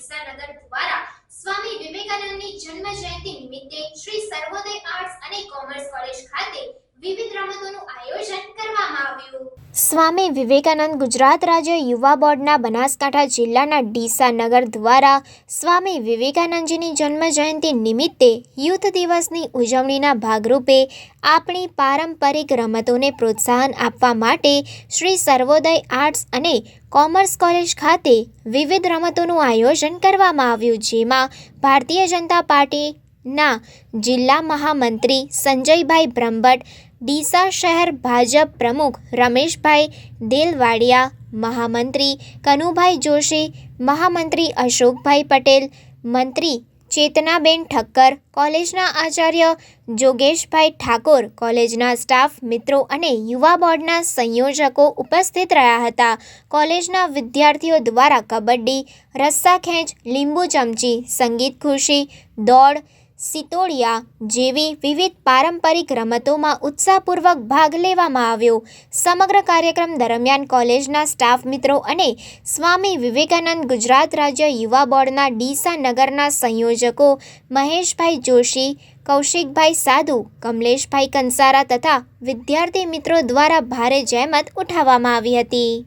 જિલ્લાના દ્વારા સ્વામી વિવેકાનંદની જન્મ જયંતિ નિમિત્તે શ્રી સર્વોદય આર્ટ્સ અને કોમર્સ કોલેજ ખાતે વિવિધ રમતોનું આયોજન કરવામાં આવ્યું. સ્વામી વિવેકાનંદ ગુજરાત રાજ્ય યુવા બોર્ડના બનાસકાંઠા જિલ્લાના ડીસા નગર દ્વારા સ્વામી વિવેકાનંદજીની જન્મ જયંતિ નિમિત્તે યુથ દિવસની ઉજવણીના ભાગરૂપે આપણી પારંપરિક રમતોને પ્રોત્સાહન આપવા માટે શ્રી સર્વોદય આર્ટ્સ અને કોમર્સ કોલેજ ખાતે વિવિધ રમતોનું આયોજન કરવામાં આવ્યું, જેમાં ભારતીય જનતા પાર્ટીના જિલ્લા મહામંત્રી સંજયભાઈ બ્રહ્મભટ્ટ, ડીસા શહેર ભાજપ પ્રમુખ રમેશભાઈ દેલવાડિયા, મહામંત્રી કનુભાઈ જોશી, મહામંત્રી અશોકભાઈ પટેલ, મંત્રી ચેતનાબેન ઠક્કર, કોલેજના આચાર્ય જોગેશભાઈ ઠાકોર, કોલેજના સ્ટાફ, મિત્રો અને યુવા બોર્ડના સંયોજકો ઉપસ્થિત રહ્યા હતા. કોલેજના વિદ્યાર્થીઓ દ્વારા કબડ્ડી, રસ્સા ખેંચ, લીંબુ ચમચી, સંગીત ખુરશી, દોડ સિતોડિયા જેવી વિવિધ પારંપરિક રમતોમાં ઉત્સાહપૂર્વક ભાગ લેવામાં આવ્યો. સમગ્ર કાર્યક્રમ દરમિયાન કોલેજના સ્ટાફ મિત્રો અને સ્વામી વિવેકાનંદ ગુજરાત રાજ્ય યુવા બોર્ડના ડીસા નગરના સંયોજકો મહેશભાઈ જોશી, કૌશિકભાઈ સાધુ, કમલેશભાઈ કંસારા તથા વિદ્યાર્થી મિત્રો દ્વારા ભારે જહેમત ઉઠાવવામાં આવી હતી.